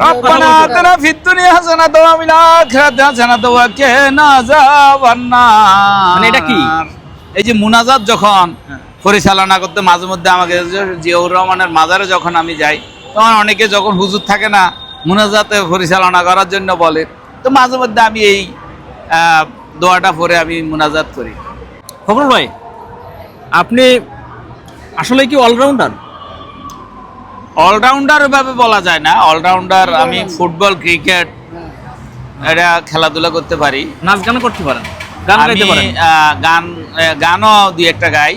ربنا آتنا في الدنيا حسنة وفي الآخرة حسنة وقنا عذاب النار মানে এটা কি? এই যে মুনাজাত যখন পরিচালনা করতে মাঝে মধ্যে আমাকে যে জিয়াউর রহমানের মাজারে যখন আমি যাই তখন অনেকে যখন হুজুর থাকে না মুনাজাতে পরিচালনা করার জন্য বলে তো মাঝে মধ্যে আমি এই আহ, দোয়াটা পরে আমি মুনাজাত করি ফখরুল ভাই আপনি আসলে কি অলরাউন্ডার অলরাউন্ডার ভাবে বলা যায় না। অলরাউন্ডার আমি ফুটবল ক্রিকেট এটা খেলাধুলা করতে পারি। নাচ গান করতে পারেন। গান গাইতে পারেন? গান গানও দুই একটা গাই।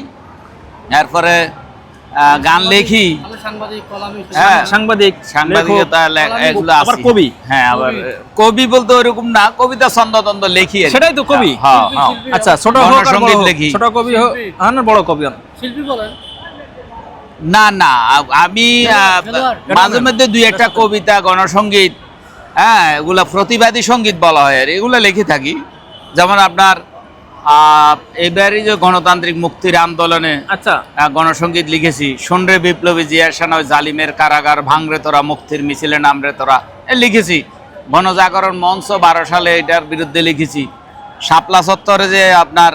এরপরে গান লেখি। হ্যাঁ সাংবাদিক। সাংবাদিকতা এগুলো আবার কবি? হ্যাঁ আবার কবি। বলতে ওরকম না কবিতা ছন্দ তন্দ লেখি সেটাই তো কবি। হ্যাঁ, হ্যাঁ। আচ্ছা ছোট হোক লিখি। ছোট কবি হোক না বড় কবি হোক। না না আমি মাঝে মধ্যে দুই একটা কবিতা গণসঙ্গীত হ্যাঁ এগুলা প্রতিবাদী সংগীত বলা হয় আর এগুলো লিখে থাকি। যেমন আপনার এবারই যে গণতান্ত্রিক মুক্তির আন্দোলনে আচ্ছা। গণসঙ্গীত লিখেছি সন্ডে বিপ্লবী জিয়াসান জালিমের কারাগার ভাঙরে তোরা মুক্তির মিছিলে নামরে তোরা। এ লিখেছি। গণজাগরণ মঞ্চ বারো সালে এটার বিরুদ্ধে লিখেছি। শাপলা চত্বরে যে আপনার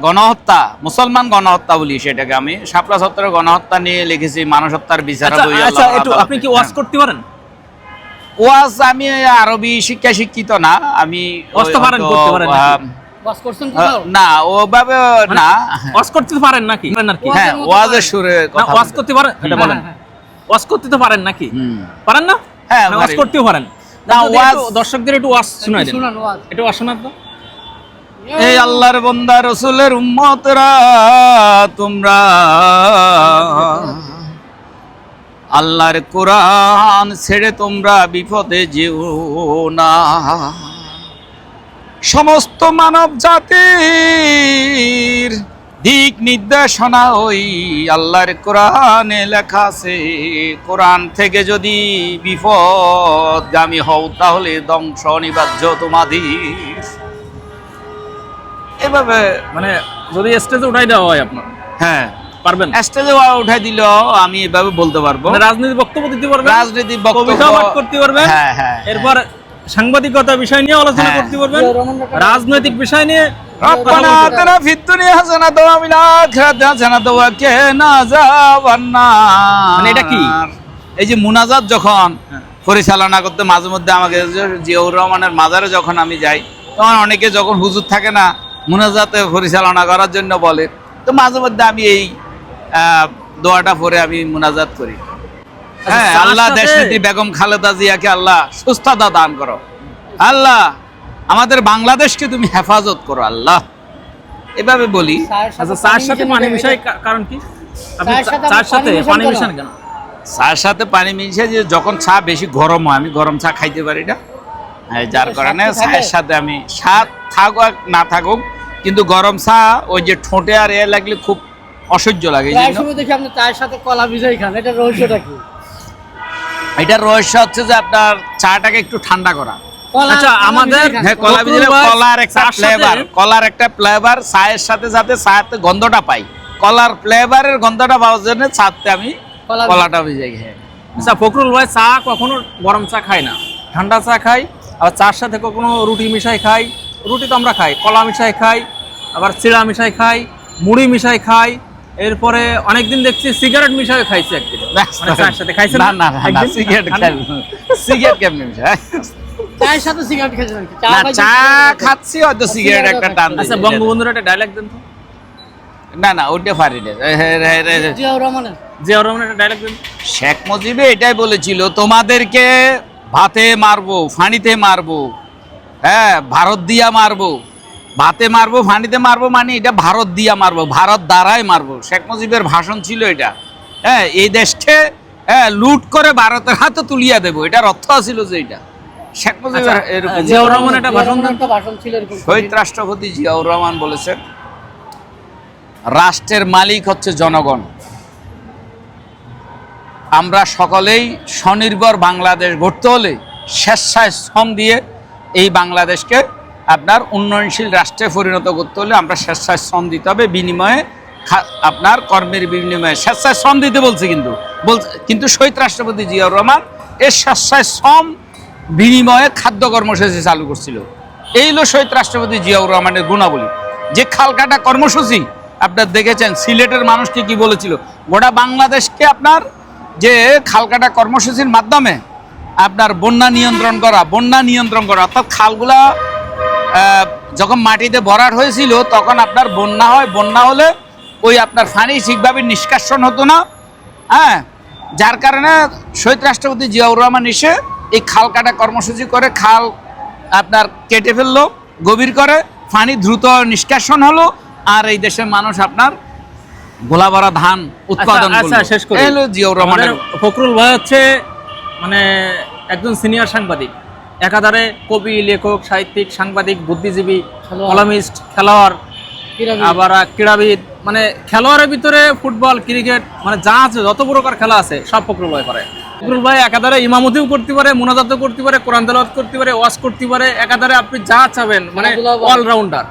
গণহত্যা মুসলমান গণহত্যা বলি সেটাকে আমি শাপলা গণহত্যা নিয়ে লিখেছি মানুষ হত্যার বিচার আচ্ছা, আচ্ছা আপনি কি ওয়াজ করতে পারেন? ওয়াজ আমি আরবি শিক্ষা শিক্ষিত না আমি? না ওভাবে না। ওয়াজ করতে পারেন নাকি? পারেন আর কি হ্যাঁ ওয়াজের সুরে না, ওয়াজ করতে পারেন? এটা বলেন। ওয়াজ করতে তো পারেন নাকি। পারেন না? হ্যাঁ, ওয়াজ করতেও পারেন। না, ওয়াজ- দর্শকদের একটু ওয়াজ শোনায় দেন। একটু ওয়াজ শোনান তো। এই আল্লাহর বন্দা, রসুলের উম্মতরা, তোমরা। আল্লাহর কোরআন ছেড়ে তোমরা বিপদে যেও না। সমস্ত মানব জাতির দিক নির্দেশনা ওই আল্লাহর কোরআনে লেখা আছে। কোরআন থেকে যদি বিপদগামী হও, তাহলে ধ্বংস অনিবার্য তোমাদের। এভাবে মানে যদি স্টেজে উঠাই দেওয়া হয় আপনার হ্যাঁ পারবেন স্টেজে উঠাই দিল আমি এভাবে বলতে পারবো মানে রাজনীতি বক্তব্য দিতে পারবেন রাজনীতি বক্তব্য কবিতা পাঠ করতে পারবেন হ্যাঁ হ্যাঁ এরপর সাংবাদিকতা বিষয় নিয়ে আলোচনা হ্যাঁ। করতে পারবেন রাজনৈতিক বিষয় নিয়ে ربنا آتنا في الدنيا حسنة وفي الآخرة حسنة وقنا عذاب النار মানে এটা কি? এই যে মুনাজাত যখন হ্যাঁ। পরিচালনা করতে মাঝে মধ্যে আমাকে যে জিয়াউর রহমানের মাজারে যখন আমি যাই তখন অনেকে যখন হুজুর থাকে না মুনাজাতে পরিচালনা করার জন্য বলে। তো মাঝে মধ্যে আমি এই দোয়াটা পরে আমি মুনাজাত করি। হ্যাঁ আল্লাহ দেশনেত্রী বেগম খালেদা জিয়াকে আল্লাহ সুস্থতা দান করো। আল্লাহ আমাদের বাংলাদেশকে তুমি হেফাজত করো আল্লাহ। এভাবে বলি। আচ্ছা চার সাথে পানি মিশাই কারণ কি? আপনি সাথে চার সাথে পানি পানি মিশান মিশান কেন? চার সাথে পানি মিশে যে যখন চা বেশি গরম হয় আমি গরম চা খাইতে পারি না। যার কারণে স্বাদ চায়ের সাথে আমি স্বাদ থাকুক আর না থাকুক কিন্তু গরম চা ওই যে ঠোঁটে আর এ লাগলে খুব অসহ্য লাগে দেখি আপনি চায়ের সাথে কলা ভিজাই খান এটা রহস্যটা কি? এটার রহস্য হচ্ছে যে আপনার চাটাকে একটু ঠান্ডা করা। আচ্ছা, আমাদের- হ্যাঁ কলা কলার একটা ফ্লেভার কলার একটা ফ্লেভার চায়ের সাথে সাথে চাতে গন্ধটা পাই। কলার ফ্লেভারের গন্ধটা পাওয়ার জন্য চাতে আমি কলাটা ভিজে খাই। আচ্ছা ভাই চা কখনো গরম চা খায় না? ঠান্ডা চা খাই আবার চার সাথে কখনো রুটি মিশাই খাই রুটি তো আমরা খাই কলা মিশাই খাই আবার চিড়া মিশাই খাই মুড়ি মিশাই খাই এরপরে অনেকদিন দেখছি সিগারেট মিশাই খাইছি একদিন। মানে চায়ের সাথে খাইছেন না? না না, না সিগারেট সিগারেট কেমনে মিশায়? চায়ের সাথে সিগারেট খেয়েছেন চা না চা খাচ্ছি হয়তো সিগারেট একটা টান আচ্ছা বঙ্গবন্ধুর একটা ডায়লগ দেন তো। না না ওইটা পারি না এ, হে, হে, হে, হে। জিয়াউর রহমানের। জিয়াউর রহমানের একটা ডায়লগ দেন। শেখ মুজিবে এটাই বলেছিল তোমাদেরকে ভাতে মারবো ফানিতে মারবো হ্যাঁ ভারত দিয়া মারবো। ভাতে মারবো ফানিতে মারবো মানে এটা ভারত দিয়া মারবো ভারত দ্বারাই মারবো। শেখ মুজিবের ভাষণ ছিল এটা। হ্যাঁ এই দেশকে হ্যাঁ লুট করে ভারতের হাতে তুলিয়া দেবো। এটার অর্থ ছিল যে এটা। শেখ মুজিবের আচ্ছা, জিয়াউর রহমান একটা ভাষণ রহমানের দেন একটা ভাষণ ছিল শহীদ রাষ্ট্রপতি জিয়াউর রহমান বলেছেন রাষ্ট্রের মালিক হচ্ছে জনগণ। আমরা সকলেই স্বনির্ভর বাংলাদেশ গড়তে হলে স্বেচ্ছায় শ্রম দিয়ে এই বাংলাদেশকে আপনার উন্নয়নশীল রাষ্ট্রে পরিণত করতে হলে আমরা স্বেচ্ছায় শ্রম দিতে হবে, বিনিময়ে আপনার কর্মের বিনিময়ে স্বেচ্ছায় শ্রম দিতে বলছে কিন্তু। বলছে কিন্তু শহীদ রাষ্ট্রপতি জিয়াউর রহমান এর স্বেচ্ছায় শ্রম বিনিময়ে খাদ্য কর্মসূচি চালু করছিল। এই হলো শহীদ রাষ্ট্রপতি জিয়াউর রহমানের গুণাবলী। যে খালকাটা কর্মসূচি, আপনার দেখেছেন, সিলেটের মানুষকে কি বলেছিল? গোটা বাংলাদেশকে আপনার যে খালকাটা কর্মসূচির মাধ্যমে আপনার বন্যা নিয়ন্ত্রণ করা বন্যা নিয়ন্ত্রণ করা। অর্থাৎ খালগুলা যখন মাটিতে ভরাট হয়েছিল তখন আপনার বন্যা হয়। বন্যা হলে ওই আপনার ফানি ঠিকভাবে নিষ্কাশন হতো না। হ্যাঁ? যার কারণে শহীদ রাষ্ট্রপতি জিয়াউর রহমান এসে এই খাল কাটা কর্মসূচি করে খাল আপনার কেটে ফেলল গভীর করে পানি দ্রুত নিষ্কাশন হলো আর এই দেশের মানুষ আপনার গোলা ভরা ধান উৎপাদন আচ্ছা, আচ্ছা। শেষ করি। জিয়াউর রহমানের ফখরুল ভাই হচ্ছে মানে একজন সিনিয়র সাংবাদিক। একাধারে কবি লেখক সাহিত্যিক সাংবাদিক বুদ্ধিজীবী। কলামিস্ট খেলোয়াড় আবার ক্রীড়াবিদ। মানে খেলোয়াড়ের ভিতরে ফুটবল ক্রিকেট মানে যা আছে যত প্রকার খেলা আছে সব ফখরুল ভাই পারে ফখরুল ভাই একাধারে ইমামতিও করতে পারে মোনাজাতও করতে পারে কোরআন তেলাওয়াত করতে পারে ওয়াশ করতে পারে। একাধারে আপনি যা চাবেন মানে অলরাউন্ডার